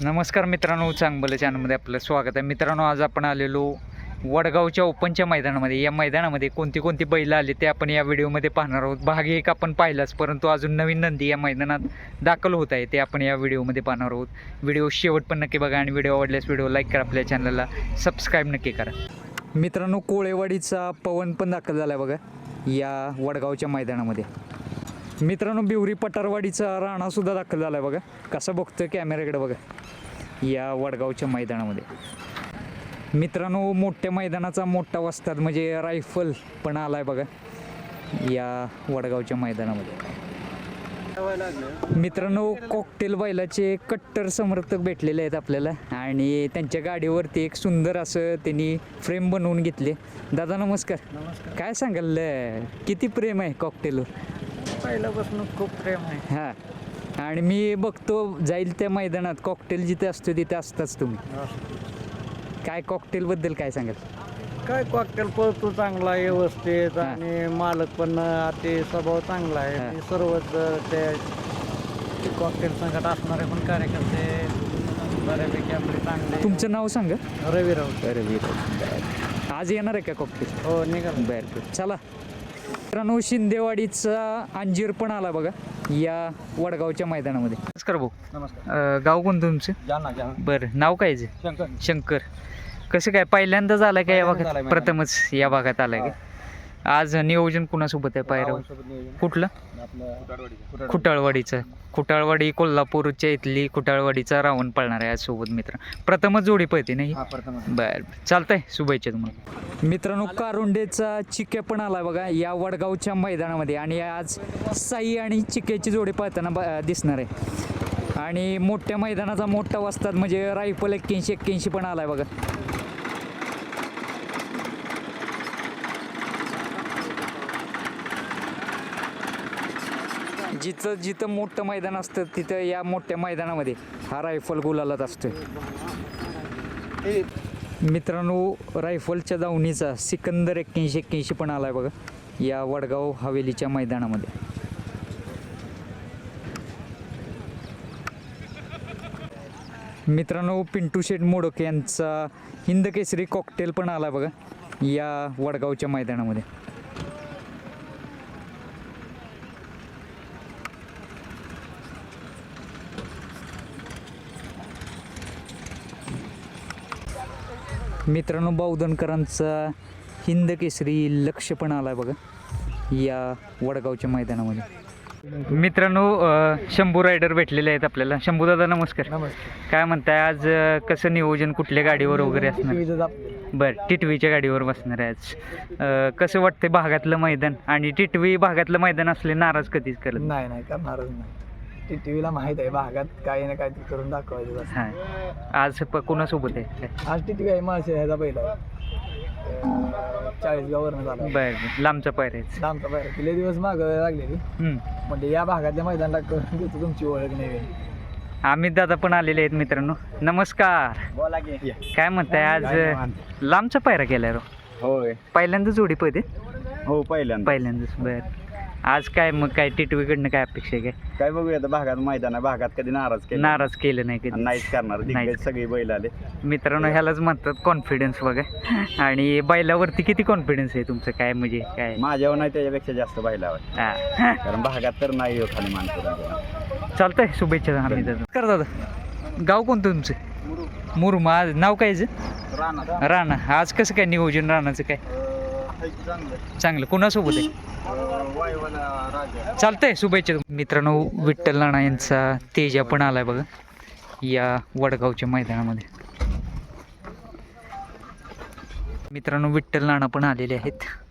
नमस्कार मित्रांनो चांगलं चॅनलमध्ये आपलं स्वागत आहे. मित्रांनो आज आपण आलेलो वडगावच्या ओपनच्या मैदानामध्ये. या मैदानामध्ये कोणती कोणती बैलं आली ते आपण या व्हिडिओमध्ये पाहणार आहोत. भाग एक आपण पाहिलाच परंतु अजून नवीन नंदी या मैदानात दाखल होत आहे ते आपण या व्हिडिओमध्ये पाहणार आहोत. व्हिडिओ शेवट पण नक्की बघा आणि व्हिडिओ आवडल्यास व्हिडिओ लाईक करा आपल्या चॅनलला सबस्क्राईब नक्की करा. मित्रांनो कोळेवाडीचा पवन पण दाखल झाला आहे बघा या वडगावच्या मैदानामध्ये. मित्रांनो बिवरी पटारवाडीचा राणासुद्धा दाखल झाला आहे बघा. कसा बघतोय कॅमेऱ्याकडे बघा. या वडगावच्या मैदानामध्ये. मित्रांनो मोठ्या मैदानाचा मोठा वस्ताद म्हणजे रायफल पण आला आहे बघा. या वडगावच्या मैदानामध्ये. मित्रांनो कॉकटेल बैलाचे कट्टर समर्थक भेटलेले आहेत आपल्याला आणि त्यांच्या गाडीवरती एक सुंदर असं त्यांनी फ्रेम बनवून घेतले. दादा नमस्कार. नमस्कार. काय सांगाल किती प्रेम आहे कॉकटेलवर पहिल्यापासून खूप प्रेम आहे. हां. आणि मी बघतो जाईल त्या मैदानात. कॉकटेल जिथे असतो तिथे असताच तुम्ही. काय कॉकटेलबद्दल काय सांगाल? काय कॉकटेल पळतो चांगला आहे, व्यवस्थित. आणि मालक पण अति स्वभाव चांगला आहे. सर्वच ते कॉकटेल संकट असणारे पण कार्यकर्ते बऱ्यापैकी आपले चांगले. तुमचं नाव सांगा. रवी राऊत रवी आज येणार आहे का कॉकटेल हो निघाल. बर. चला. मित्रांनो शिंदेवाडीचा अंजीर पण आला बघा. या वडगावच्या मैदानामध्ये. नमस्कार भाऊ. नमस्कार. अं, गाव कोणतं तुमचं? जाना जाना बरं नाव काय आहे? शंकर. शंकर. कसं काय पहिल्यांदाच आलाय का या भागात? आलाय. प्रथमच या भागात आलाय का? आज नियोजन कुणासोबत आहे नियोजन. कुठलं. खुटाळवाडीचं खुटाळवाडी कोल्हापूरच्या इथली खुटाळवाडीचा रावण पळणार आहे आज सोबत मित्र. प्रथमच जोडी पळते नाही हा? प्रथम बर चालतंय शुभेच्छा तुम्हाला. मित्रांनो कारुंडेचा चिके पण आलाय बघा या वडगावच्या मैदानामध्ये. आणि आज साई आणि चिकेची जोडी पळताना ब- दिसणार आहे. आणि मोठ्या मैदानाचा मोठा वस्ताद म्हणजे रायफल एक्क्याऐंशी एक्क्याऐंशी पण आलाय बघा. जिथं जिथं मोठं मैदान असतं तिथं या मोठ्या मैदानामध्ये हा रायफल गुलालात असतोय. मित्रांनो रायफलच्या दावणीचा सिकंदर एक्क्याऐंशी एक्क्याऐंशी पण आला आहे बघा या वडगाव हवेलीच्या मैदानामध्ये. मित्रांनो पिंटू शेठ मोडक यांचा हिंद केसरी कॉकटेल पण आला बघा या वडगावच्या मैदानामध्ये. मित्रांनो बावधनकरांचा हिंद केसरी लक्ष पण आलाय बघा या वडगावच्या मैदानामध्ये. मित्रांनो शंभू रायडर भेटलेले आहेत आपल्याला. शंभू दादा नमस्कार. नमस्कार. काय म्हणताय आज कसं नियोजन कुठल्या गाडीवर वगैरे असणार? बरं टिटवीच्या गाडीवर बसणार आहे आज. कसं वाटतंय भागातलं मैदान? आणि टिटवी भागातलं मैदान असले नाराज कधीच करत नाही. नाही करणारच नाही. टी टीव्हीला माहीत आहे भागात काही ना काही करून दाखवायचं बस. हां. आज प कोणासोबत आहे? आज टी टीव्ही आहे माळशे ह्याचा पहिला चाळीसगाववरनं झाला. बरं लांबचा पायरायच लांबचा पहिला तिले दिवस माग लागलेली म्हणजे या भागातल्या मैदानाला करून देतो तुमची ओळख नाही अमित दादा पण आलेले आहेत मित्रांनो. नमस्कार. बोला की. काय म्हणताय आज अ, लांबचा पायरा केलाय रो. होय. पहिल्यांदा जोडी पळते? हो पहिल्यांदा पहिल्यांदाच बर. आज काय मग काय टिटवीकडनं काय अपेक्षा आहे काय? काय बघूया आता भागात मैदान आहे भागात कधी नाराज केलं? नाराज केलं नाही कधी. नाहीच करणार नाहीच. दिग्गज सगळी बैल आले. मित्रांनो ह्यालाच म्हणतात कॉन्फिडन्स बघा. आणि बैलावरती किती कॉन्फिडन्स आहे तुमचं? काय म्हणजे काय? माझ्यावर नाही त्याच्यापेक्षा जास्त बैल आहे हा. कारण भागात तर नाही हो खाली मान करून देणार. चालतंय शुभेच्छा आम्ही दादा कर दादा. गाव कोणतं तुमचं? मुरुम आज नाव काय याचं? राणा. राणा. आज कसं काय नियोजन राणाचं काय? चांगलं. कुणासोबत आहे? चालतंय शुभेच्छा मित्रांनो विठ्ठल नाना यांचा तेजा पण आलाय बघा. या वडगावच्या मैदानामध्ये. मित्रांनो विठ्ठल नाना पण आलेले आहेत.